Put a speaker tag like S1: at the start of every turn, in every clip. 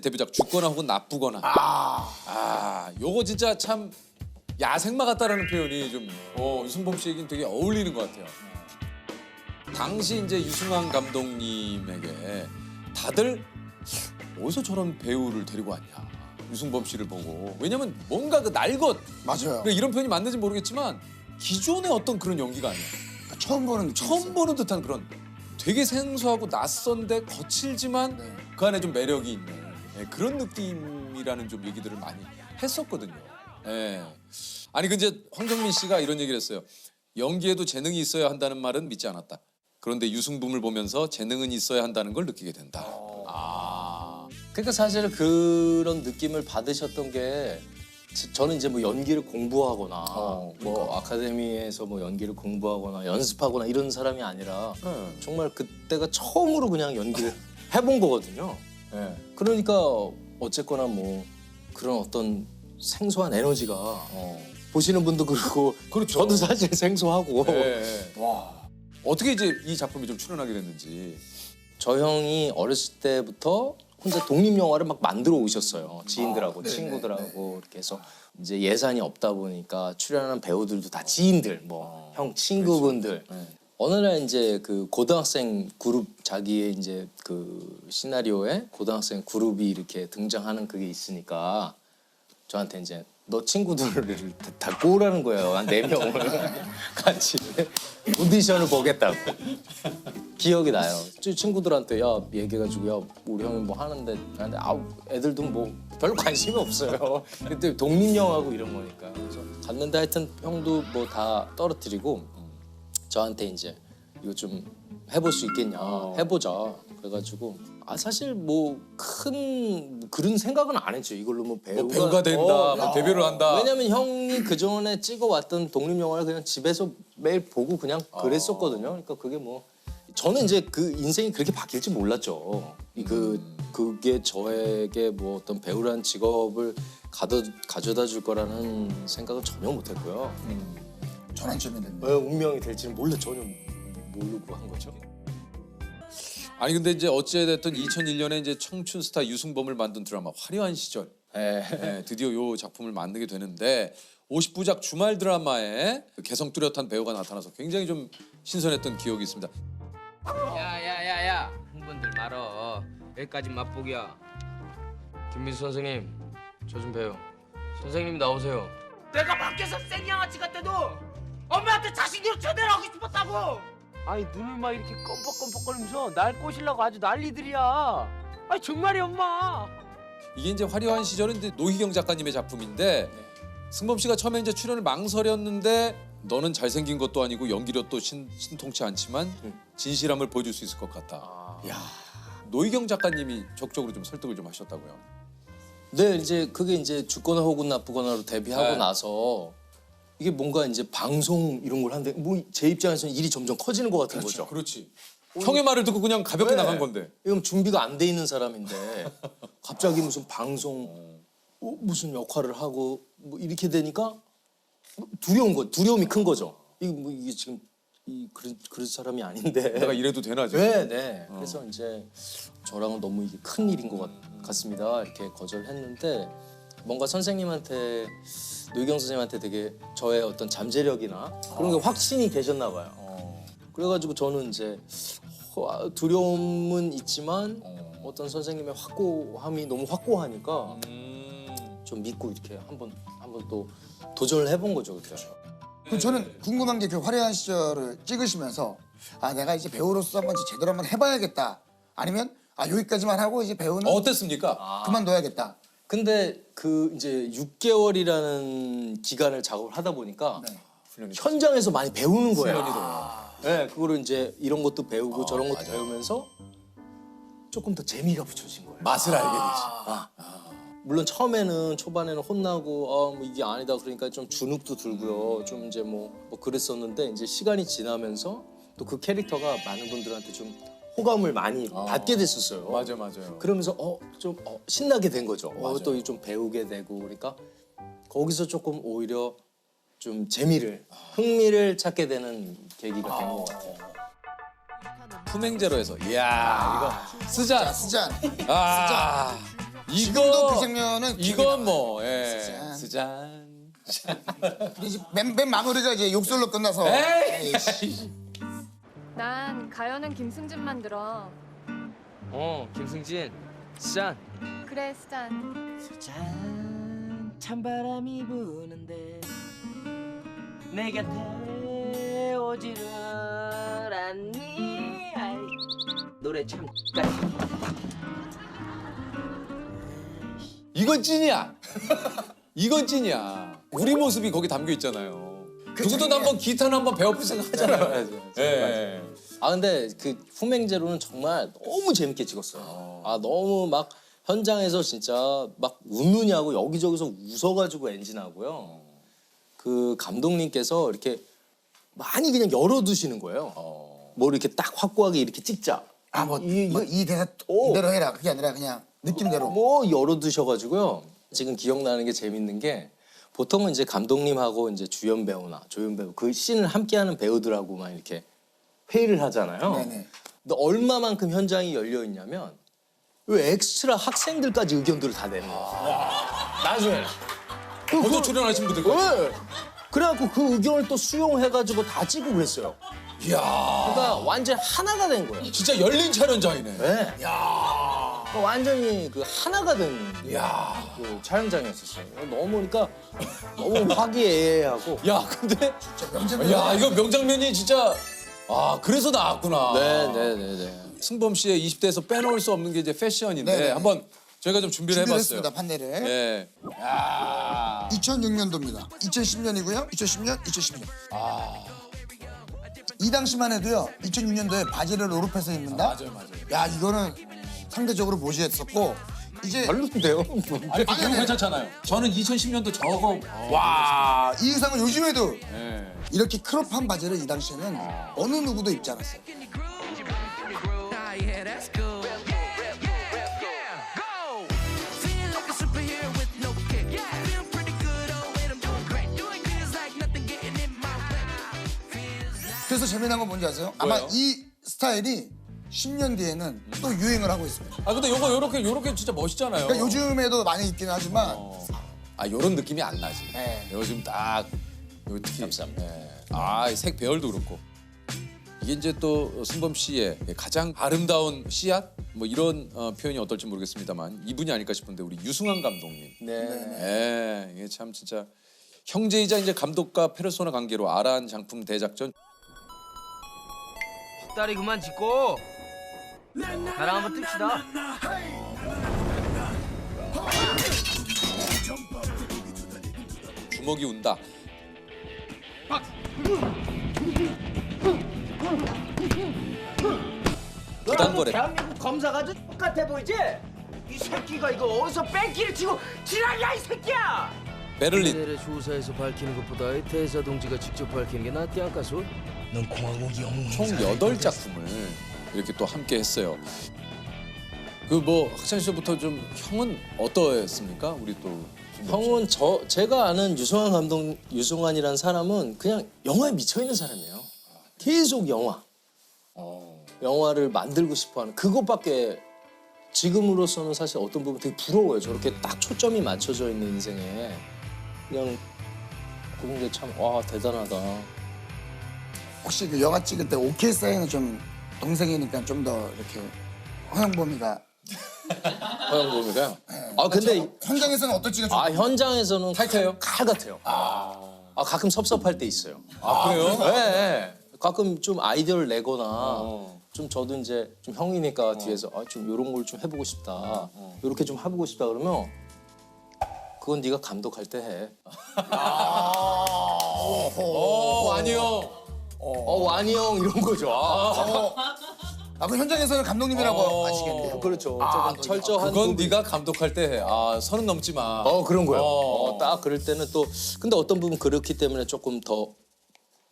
S1: 데뷔작 죽거나 혹은 나쁘거나. 아, 요거 진짜 참 야생마 같다라는 표현이 좀 어, 유승범 씨에겐 되게 어울리는 것 같아요. 당시 이제 유승환 감독님에게 다들 어디서 저런 배우를 데리고 왔냐. 유승범 씨를 보고. 왜냐면 뭔가 그 날것
S2: 맞아요.
S1: 그러니까 이런 표현이 맞는지 모르겠지만 기존의 어떤 그런 연기가 아니야.
S2: 처음 보는.
S1: 처음 보는 듯한 그런 되게 생소하고 낯선데 거칠지만
S2: 네.
S1: 그 안에 좀 매력이 있는 예, 그런 느낌이라는 좀 얘기들을 많이 했었거든요. 예. 아니 근데 황정민 씨가 이런 얘기를 했어요. 연기에도 재능이 있어야 한다는 말은 믿지 않았다. 그런데 유승범을 보면서 재능은 있어야 한다는 걸 느끼게 된다. 아.
S3: 그러니까 사실 그런 느낌을 받으셨던 게 지- 저는 이제 뭐 연기를 공부하거나
S1: 어,
S3: 뭐 아카데미에서 뭐 연기를 공부하거나 연습하거나 이런 사람이 아니라
S1: 예.
S3: 정말 그때가 처음으로 그냥 연기를 해본 거거든요.
S1: 예.
S3: 그러니까 어쨌거나 뭐 그런 어떤 생소한 에너지가
S1: 어.
S3: 보시는 분도 그렇고
S1: 그렇죠.
S3: 저도 사실 생소하고
S1: 예, 예. 와. 어떻게 이제 이 작품에 좀 출연하게 됐는지.
S3: 저 형이 어렸을 때부터 혼자 독립 영화를 막 만들어 오셨어요. 지인들하고 친구들하고 이렇게 해서 이제 예산이 없다 보니까 출연하는 배우들도 다 지인들, 뭐 형 친구분들.
S1: 네.
S3: 어느 날 이제 그 고등학생 그룹 자기의 이제 그 시나리오에 고등학생 그룹이 이렇게 등장하는 그게 있으니까 저한테 이제 너 친구들을 다- 다 꼬라는 거예요. 한 네 명을 같이 오디션을 보겠다고. 기억이 나요. 저 친구들한테 야 얘기해가지고 야 우리 형이 뭐 하는데 근데 아우 애들도 뭐 별로 관심이 없어요. 그때 독립 영화고 이런 거니까. 그래서 갔는데 하여튼 형도 뭐 다 떨어뜨리고 저한테 이제 이거 좀 해볼 수 있겠냐? 해보자. 그래가지고 아 사실 뭐 큰 그런 생각은 안 했죠. 이걸로 뭐 배우가,
S1: 뭐 배우가 된다,
S3: 어,
S1: 뭐 데뷔를 한다.
S3: 왜냐면 형이 그 전에 찍어왔던 독립 영화를 그냥 집에서 매일 보고 그냥 그랬었거든요. 그러니까 그게 뭐 저는 이제 그 인생이 그렇게 바뀔지 몰랐죠. 이 그 그게 저에게 뭐 어떤 배우라는 직업을 가져 가져다 줄 거라는 생각은 전혀 못했고요.
S2: 전환점이 됐네.
S3: 왜 운명이 될지는 몰래 전혀 모르고 한 거죠.
S1: 아니 근데 이제 어찌 됐든 2001년에 이제 청춘 스타 유승범을 만든 드라마 화려한 시절. 예, 드디어 요 작품을 만들게 되는데 50부작 주말 드라마에 개성 뚜렷한 배우가 나타나서 굉장히 좀 신선했던 기억이 있습니다.
S4: 야야야야 흥분들 말어 여기까지 맛보기야 김민수 선생님 저 좀 봬요 선생님 나오세요
S5: 내가 밖에서 생양아치 같대도 엄마한테 자신으로 제대로 하고 싶었다고
S4: 아니 눈을 막 이렇게 껌뻑껌뻑거리면서 날 꼬시려고 아주 난리들이야 아니 정말이 엄마
S1: 이게 이제 화려한 시절은 이제 노희경 작가님의 작품인데 승범 씨가 처음에 이제 출연을 망설였는데 너는 잘생긴 것도 아니고 연기력도 신, 신통치 않지만 진실함을 보여줄 수 있을 것 같다. 야 노희경 작가님이 적극적으로 좀 설득을 좀 하셨다고요.
S3: 네, 이제 그게 이제 죽거나 혹은 나쁘거나로 데뷔하고
S1: 네.
S3: 나서 이게 뭔가 이제 방송 이런 걸 하는데 뭐 제 입장에서는 일이 점점 커지는 것 같은 거죠.
S1: 그렇지. 형의 말을 듣고 그냥 가볍게
S3: 네.
S1: 나간 건데.
S3: 이건 준비가 안 돼 있는 사람인데 갑자기 무슨 방송 어, 무슨 역할을 하고 뭐 이렇게 되니까 두려운 거 두려움이 큰 거죠. 이게 뭐 이게 지금 이 그런 그런 사람이 아닌데.
S1: 내가 이래도 되나 지금.
S3: 네, 네. 그래서 이제 저랑은 너무 이게 큰 일인 것 같, 같습니다. 이렇게 거절했는데 뭔가 선생님한테 노희경 선생님한테 되게 저의 어떤 잠재력이나 그런 게 확신이 계셨나 봐요. 그래가지고 저는 이제 어, 아, 두려움은 있지만 어떤 선생님의 확고함이 너무 확고하니까
S1: 음.
S3: 좀 믿고 이렇게 한번 한번 또 도전을 해본 거죠 그때.
S2: 그 저는 궁금한 게 그 화려한 시절을 찍으시면서 아 내가 이제 배우로서 한번 제대로 한번 해봐야겠다. 아니면 아 여기까지만 하고 이제 배우는
S1: 어땠습니까?
S2: 그만둬야겠다.
S3: 근데 그 이제 6개월이라는 기간을 작업을 하다 보니까
S2: 네.
S3: 현장에서 많이 배우는 거예요. 네, 그거를 이제 이런 것도 배우고 저런 것도 배우면서 조금 더 재미가 붙여진 거예요.
S1: 맛을 알게 되지.
S3: 아. 물론 처음에는 초반에는 혼나고 아, 뭐 이게 아니다 그러니까 좀 주눅도 들고요. 좀 이제 뭐, 뭐 그랬었는데 이제 시간이 지나면서 또 그 캐릭터가 많은 분들한테 좀 호감을 많이 받게 됐었어요.
S1: 맞아 맞아요.
S3: 그러면서 어좀 신나게 된 거죠. 어,
S1: 맞아요.
S3: 또좀 배우게 되고 그러니까 거기서 조금 오히려 좀 재미를 흥미를 찾게 되는 계기가 된 것 같아요.
S1: 품행제로에서 이야 이거 쓰자.
S2: 쓰자.
S1: 아
S2: 지금도 그 장면은 기억이
S1: 이건. 뭐 예.
S2: 스잔.
S1: 스잔.
S2: 이제 맨, 맨 마무리가 이제 욕설로 끝나서
S1: 에이.
S2: 에이씨.
S6: 난 가연은 김승진만 들어.
S4: 어 김승진 짠
S6: 그래 스잔.
S5: 짠 찬바람이 부는데 내 곁에 오지를 않니 아이, 노래 참
S1: 이건 찐이야. 이건 찐이야. 우리 모습이 거기 담겨 있잖아요.
S2: 그
S1: 누구도
S2: 장면.
S1: 한번 기타는 한번 배워볼 생각 하잖아요. 예.
S3: 아 근데 그 후맹제로는 정말 너무 재밌게 찍었어요. 아 너무 막 현장에서 진짜 막 웃느냐고 여기저기서 웃어가지고 엔진하고요. 그 감독님께서 이렇게 많이 그냥 열어두시는 거예요. 뭐 이렇게 딱 확고하게 이렇게 찍자.
S2: 아 뭐
S3: 이-
S2: 뭐, 이 대사
S3: 오.
S2: 이대로 해라 그게 아니라 그냥 느낌대로
S3: 뭐 열어두셔가지고요. 지금 기억나는 게 재밌는 게 보통은 이제 감독님하고 이제 주연 배우나 조연 배우 그 씬을 함께하는 배우들하고만 이렇게 회의를 하잖아요.
S2: 네네.
S3: 근데 얼마만큼 현장이 열려 있냐면 왜 엑스트라 학생들까지 의견들을 다 내는 거야. 나중에.
S1: 먼저 출연하신 분들.
S3: 왜? 그래갖고 그 의견을 또 수용해가지고 다 찍고 그랬어요.
S1: 이야.
S3: 그러니까 완전 하나가 된 거예요.
S1: 진짜 열린 촬영장이네.
S3: 네. 그러니까 완전히 그 하나가 된
S1: 이야.
S3: 그 촬영장이었었어요. 너무 그러니까 너무 화기애애하고.
S1: 야, 근데
S2: 명장면.
S1: 야, 이거 명장면이 진짜 아, 그래서 나왔구나.
S3: 네네네네.
S1: 승범 씨의 20대에서 빼놓을 수 없는 게 이제 패션인데
S2: 네네네.
S1: 한번 저희가 좀 준비를
S2: 준비를
S1: 해봤어요.
S2: 했습니다 판넬을
S1: 예. 야.
S2: 2006년도입니다 2010년이고요 2010년 2010년 이 당시만 해도요 2006년도에 바지를 오르페서 입는다
S1: 맞아요, 맞아요.
S2: 야 이거는 상대적으로 모시했었고 이제
S3: 별론데요?
S1: 아니,
S2: 아니, 아니.
S1: 괜찮잖아요. 저는 2010년도 저거
S2: 와, 이 의상은 요즘에도
S1: 예.
S2: 이렇게 크롭한 바지를 이 당시에는 어느 누구도 입지 않았어요.
S7: Oh.
S2: 그래서 재미난 건 뭔지 아세요? 아마
S1: 뭐예요?
S2: 이 스타일이 10년 뒤에는 또 유행을 하고 있습니다.
S1: 아 근데 요거 요렇게 요렇게 진짜 멋있잖아요.
S2: 그러니까 요즘에도 많이 입기는 하지만
S1: 아 요런 느낌이 안 나지.
S2: 네.
S1: 요즘 딱 요 특히 네. 아색 배열도 그렇고 이게 이제 또 승범 씨의 가장 아름다운 씨앗 뭐 이런 어, 표현이 어떨지 모르겠습니다만 이분이 아닐까 싶은데 우리 유승환 감독님.
S3: 네.
S1: 예, 이게 참 진짜 형제이자 이제 감독과 페르소나 관계로 아란 장품 대작전
S4: 다리 그만 짚고 나랑 한번 뜹시다
S1: 주먹이 운다. 부당거래.
S5: 대한민국 검사가 아주 똑같아 보이지? 이 새끼가 이거 어디서 뺑기를 치고 지랄이야 이 새끼야!
S1: 베를린
S4: 내래 조사에서 밝히는 것보다 대사 동지가 직접 밝히는 게 낫지 않겠소?
S1: 총 여덟 작품을 이렇게 또 함께 했어요. 그 뭐 학창 시절부터 좀 형은 어떠했습니까? 우리 또
S3: 형은 저 제가 아는 유승환 감독 유승환이라는 사람은 그냥 영화에 미쳐 있는 사람이에요. 계속 영화. 영화를 만들고 싶어하는 그것밖에 지금으로서는 사실 어떤 부분 되게 부러워요. 저렇게 딱 초점이 맞춰져 있는 인생에 그냥 그런 게 참 와 대단하다.
S2: 혹시 그 영화 찍을 때 오케이 사인은 좀 동생이니까 좀 더 이렇게 허영범이가
S3: 허영범이가요. 아 근데
S2: 현장에서는 어떨지가 좀
S3: 아 현장에서는
S1: 타이트해요?
S3: 칼 같아요. 아, 가끔 섭섭할 때 있어요.
S1: 아, 그래요?
S3: 네, 네. 가끔 좀 아이디어를 내거나 좀 저도 이제 좀 형이니까 뒤에서 아, 좀 이런 걸 좀 해보고 싶다. 이렇게 좀 해보고 싶다 그러면 그건 네가 감독할 때 해.
S1: 어 아니요.
S3: 어 완이 형 이런 거죠. 아,
S2: 아, 그 현장에서는 감독님이라고
S1: 어,
S2: 아시겠네요.
S3: 그렇죠.
S2: 아,
S3: 철저한
S1: 그건
S3: 부분.
S1: 네가 감독할 때 해. 아 선은 넘지 마.
S3: 어 그런 거요.
S1: 어.
S3: 어, 딱 그럴 때는 또 근데 어떤 부분 그렇기 때문에 조금 더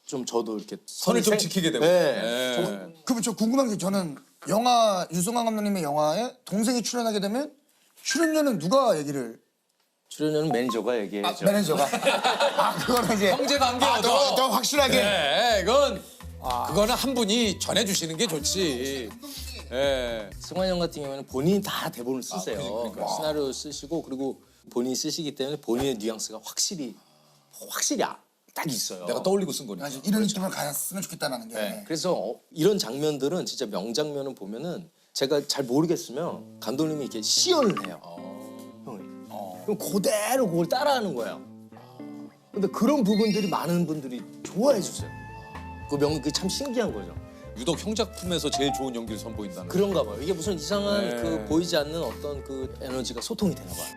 S3: 좀 저도 이렇게
S1: 선을 좀
S3: 생-
S1: 지키게 되고.
S3: 네.
S1: 네.
S2: 그러면 저 궁금한 게 저는 영화 유승환 감독님의 영화에 동생이 출연하게 되면 출연료는 누가 얘기를
S3: 출연료는 매니저가
S2: 아,
S3: 얘기해야죠.
S2: 매니저가 아 그거는 이제
S1: 형제 관계여서.
S2: 아, 더, 더 확실하게
S1: 네, 이건 그거는 한 분이 전해주시는 게 좋지. 예.
S3: 승환 형 같은 경우에는 본인이 다 대본을 쓰세요.
S1: 그러니까, 그러니까.
S3: 시나리오 쓰시고 그리고 본인이 쓰시기 때문에 본인의 뉘앙스가 확실히 확실히 아- 딱 있어요.
S1: 내가 떠올리고 쓴 거니까.
S2: 아주 이런 느낌을 가졌으면 좋겠다는 게.
S3: 네. 그래서 어, 이런 장면들은 진짜 명장면을 보면은 제가 잘 모르겠으면 감독님이 이렇게 시연을 해요. 그럼 그대로 그걸 따라하는 거예요. 근데 그런 부분들이 많은 분들이 좋아해 주세요. 그 명, 그게 참 신기한 거죠.
S1: 유독 형 작품에서 제일 좋은 연기를 선보인다는. 거.
S3: 그런가 봐요. 이게 무슨 이상한
S1: 네.
S3: 그 보이지 않는 어떤 그 에너지가 소통이 되나 봐요.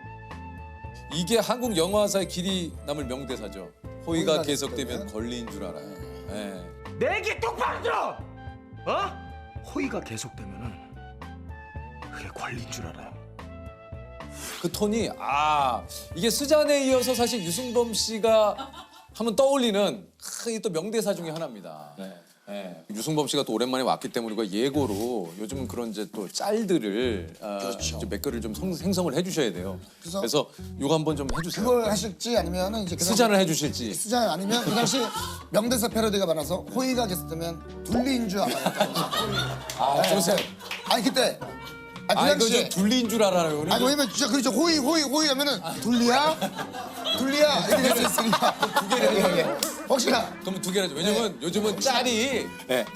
S1: 이게 한국 영화사의 길이 남을 명대사죠. 호의가 계속되면 권리인 줄 알아요. 예.
S5: 내게 똑바로 들어! 어? 호의가 계속되면은 그게 권리인 줄 알아요.
S1: 그 톤이 아 이게 스잔에 이어서 사실 유승범 씨가 하면 떠올리는 크, 이또 명대사 중에 하나입니다.
S3: 네.
S1: 예. 유승범 씨가 또 오랜만에 왔기 때문에 우리가 예고로 요즘은 그런 이제 또 짤들을 아,
S2: 그렇죠.
S1: 이제 몇 개를 좀 성- 생성을 해주셔야 돼요.
S2: 그래서-
S1: 그래서 요거 한번 좀 해주세요.
S2: 그걸 하실지 아니면은 이제 그
S1: 스잔을 해주실지.
S2: 수잔 아니면 그 당시 명대사 패러디가 많아서 호의가 계속되면 둘리인 줄 알아요.
S1: 아, 좋으세요.
S2: 아니 그때 아니
S1: 그아 이거
S2: 당시에
S1: 좀 둘리인 줄 알아요.
S2: 아니 왜냐면 진짜 그렇죠 호의 호의 호의 하면은 둘리야 둘리야 이렇게 될수 있으니까 두 개를 혹시나
S1: 그럼 두 개라죠. 왜냐면 요즘은 짤이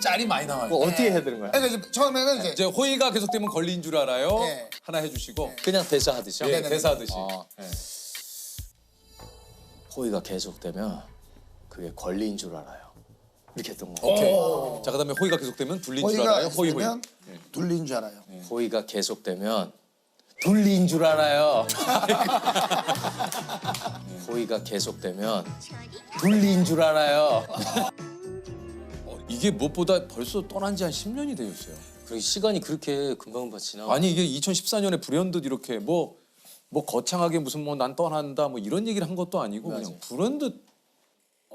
S1: 짤이 많이 나와요.
S3: 뭐 어떻게 해야 되는 거야?
S2: 그러니까 이제 처음에는 이제
S1: 이제 호의가 계속되면 권리인 줄 알아요.
S2: 네.
S1: 하나 해주시고
S3: 그냥 대사하듯이요?
S1: 예,
S2: 네네네.
S1: 대사하듯이.
S3: 아.
S1: 예.
S3: 호의가 계속되면 그게 권리인 줄 알아요. 이렇게 했던 거.
S1: 오케이. 자 그다음에 호의가 계속되면 둘린 줄
S2: 호의가
S1: 알아요. 호의 호의.
S2: 계속되면 둘리인 줄 알아요.
S3: 호의가 계속되면 둘리인 줄 알아요. 호의가 계속되면 둘리인 줄 알아요.
S1: 이게 무엇보다 벌써 떠난 지 한 10년이 되었어요.
S3: 그리고 시간이 그렇게 금방금방 지나가.
S1: 아니 이게 2014년에 불현듯 이렇게 뭐 뭐 거창하게 무슨 뭐 난 떠난다 뭐 이런 얘기를 한 것도 아니고 그냥. 불현듯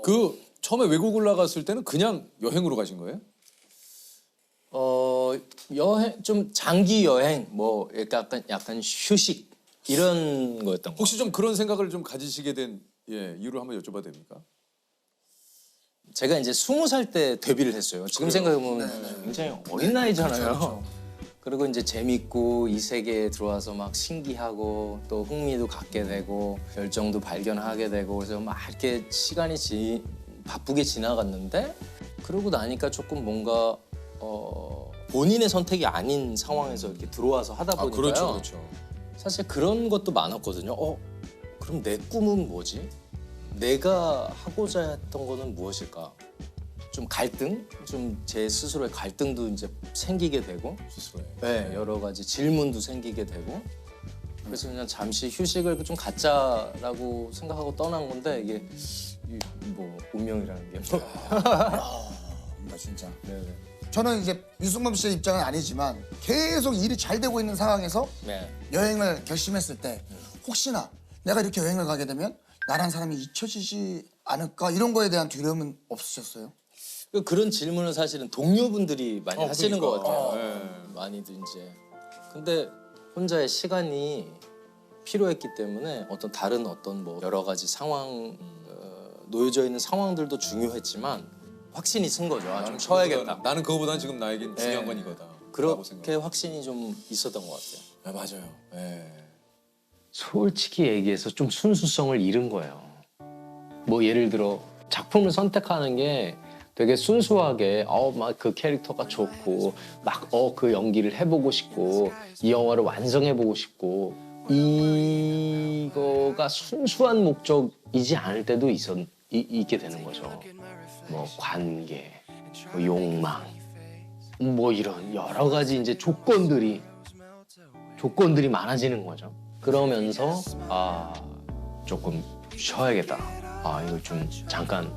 S1: 그 처음에 외국을 나갔을 때는 그냥 여행으로 가신 거예요?
S3: 어 여행 좀 장기 여행 뭐 약간 약간 휴식 이런 거였던 거.
S1: 혹시 좀 그런 생각을 좀 가지시게 된 예, 이유를 한번 여쭤봐도 됩니까?
S3: 제가 이제 스무 살 때 데뷔를 했어요. 지금 생각해 보면 굉장히 어린 나이잖아요. 그리고 이제 재밌고 이 세계에 들어와서 막 신기하고 또 흥미도 갖게 되고 열정도 발견하게 되고 그래서 막 이렇게 시간이 지, 바쁘게 지나갔는데 그러고 나니까 조금 뭔가 어, 본인의 선택이 아닌 상황에서 이렇게 들어와서 하다
S1: 아
S3: 보니까요.
S1: 그렇죠 그렇죠.
S3: 사실 그런 것도 많았거든요. 어, 그럼 내 꿈은 뭐지? 내가 하고자 했던 거는 무엇일까? 좀 갈등, 좀 제 스스로의 갈등도 이제 생기게 되고,
S1: 스스로에.
S3: 네, 여러 가지 질문도 생기게 되고, 그래서 그냥 잠시 휴식을 좀 갖자라고 생각하고 떠난 건데 이게 이- 뭐 운명이라는 게 뭐.
S2: 나 진짜. 저는 이제 유승범 씨의 입장은 아니지만 계속 일이 잘 되고 있는 상황에서
S3: 네.
S2: 여행을 결심했을 때 혹시나 내가 이렇게 여행을 가게 되면 나란 사람이 잊혀지지 않을까 이런 거에 대한 두려움은 없으셨어요?
S3: 그 그런 질문을 사실은 동료분들이 많이
S1: 어,
S3: 하시는 것
S1: 그러니까.
S3: 같아요.
S1: 네.
S3: 많이들 이제. 근데 혼자의 시간이 필요했기 때문에 어떤 다른 어떤 뭐 여러 가지 상황 어, 놓여져 있는 상황들도 중요했지만 확신이 쓴 거죠. 아, 좀 쉬어야겠다.
S1: 나는 그거보다는 지금 나에겐 중요한
S3: 네.
S1: 건 이거다.
S3: 그렇게
S1: 생각.
S3: 확신이 좀 있었던 것 같아요.
S1: 네, 맞아요. 예.
S4: 솔직히 얘기해서 좀 순수성을 잃은 거예요. 뭐 예를 들어 작품을 선택하는 게 되게 순수하게 어막 그 캐릭터가 좋고 막 어 그 연기를 해보고 싶고 이 영화를 완성해보고 싶고 이거가 순수한 목적이지 않을 때도 있었 이, 있게 되는 거죠. 뭐 관계, 뭐 욕망, 뭐 이런 여러 가지 이제 조건들이 조건들이 많아지는 거죠. 그러면서 아 조금 쉬어야겠다. 아 이걸 좀 잠깐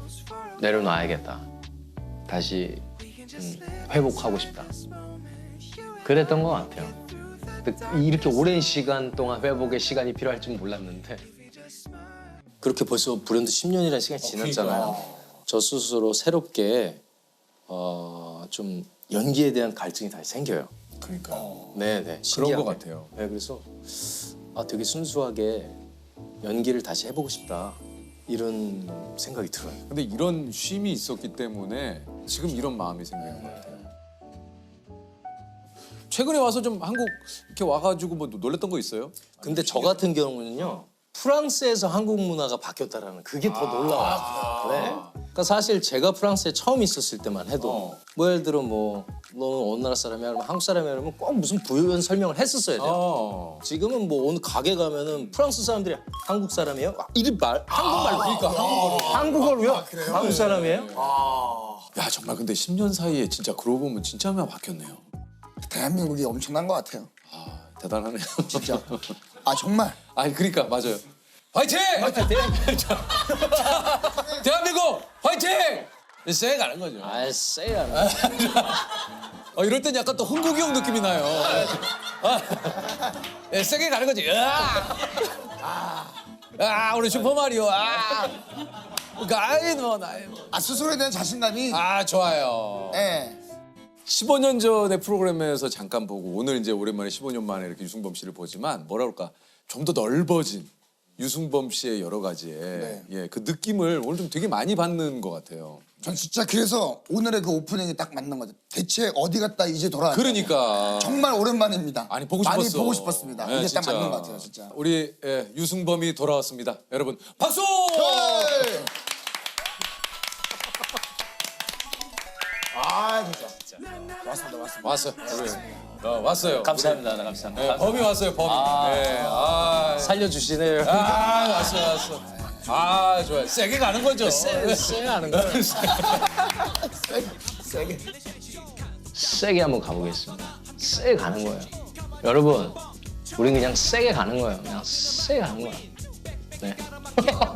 S4: 내려놔야겠다. 다시 음, 회복하고 싶다. 그랬던 것 같아요. 이렇게 오랜 시간 동안 회복의 시간이 필요할 줄 몰랐는데
S3: 그렇게 벌써 불현듯 10년이라는 시간이 지났잖아요. 저 스스로 새롭게 어, 좀 연기에 대한 갈증이 다시 생겨요.
S1: 그러니까
S3: 네, 네.
S1: 그런
S3: 신기하게.
S1: 것 같아요.
S3: 네, 그래서 아 되게 순수하게 연기를 다시 해보고 싶다 이런 생각이 들어요.
S1: 근데 이런 쉼이 있었기 때문에 지금 이런 마음이 생기는 것 같아요. 최근에 와서 좀 한국 이렇게 와가지고 뭐 놀랬던 거 있어요?
S3: 근데 저 같은 경우는요 프랑스에서 한국 문화가 바뀌었다라는 그게 더 놀라워요. 네. 그러니까 사실 제가 프랑스에 처음 있었을 때만 해도
S1: 어.
S3: 뭐 예를 들어 뭐 너는 어느 나라 사람이야 그러면 한국 사람이야 그러면 꼭 무슨 부연 설명을 했었어야 돼요.
S1: 어.
S3: 지금은 뭐 어느 가게 가면은 프랑스 사람들이 한국 사람이에요? 아, 이름 말 한국말로 그러니까 한국어로 한국어로요? 한국 사람이에요?
S1: 야 정말 근데 10년 사이에 진짜 그러고 보면 진짜 많이 바뀌었네요.
S2: 대한민국이 엄청난 것 같아요.
S1: 아 대단하네요.
S2: 진짜. 아 정말.
S1: 아니 그러니까 맞아요. 화이팅! 대한민국 화이팅! 쎄 가는 거죠.
S3: 아 세야.
S1: 어, 이럴 땐 약간 또 흥국이 형 느낌이 나요. 아, 예, 세게 가는 거지. 으아! 아, 우리 슈퍼 마리오. 아, 아이 뭐 나이 뭐.
S2: 아 스스로에 대한 자신감이.
S1: 아 좋아요.
S2: 예.
S1: 15년 전의 프로그램에서 잠깐 보고 오늘 이제 오랜만에 15년 만에 이렇게 유승범 씨를 보지만 뭐라 그럴까 좀 더 넓어진 유승범 씨의 여러 가지의 예, 그 느낌을 오늘 좀 되게 많이 받는 것 같아요.
S2: 전 진짜 그래서 오늘의 그 오프닝이 딱 맞는 것 같아요. 대체 어디 갔다 이제 돌아왔
S1: 그러니까
S2: 정말 오랜만입니다.
S1: 아니 보고
S2: 많이
S1: 싶었어.
S2: 보고 싶었습니다.
S1: 예,
S2: 이게 딱
S1: 진짜.
S2: 맞는 것 같아요, 진짜.
S1: 우리 예, 유승범이 돌아왔습니다. 여러분 박수!
S2: 네. 아 진짜. 왔습니다, 왔습니다.
S1: 왔어요. 우리, 어, 왔어요.
S3: 감사합니다. 감사합니다.
S1: 네, 범이 왔어요. 범이.
S3: 아.
S1: 네, 아,
S3: 살려주시네요.
S1: 아, 왔어, 왔어. 아, 좋아요. 세게 가는 거죠.
S3: 세, 세 하는 거.
S2: 세게.
S4: 세게 한번 가보겠습니다. 세게 가는 거예요. 여러분, 우린 그냥 세게 가는 거예요. 그냥 세게 가는 거예요. 네.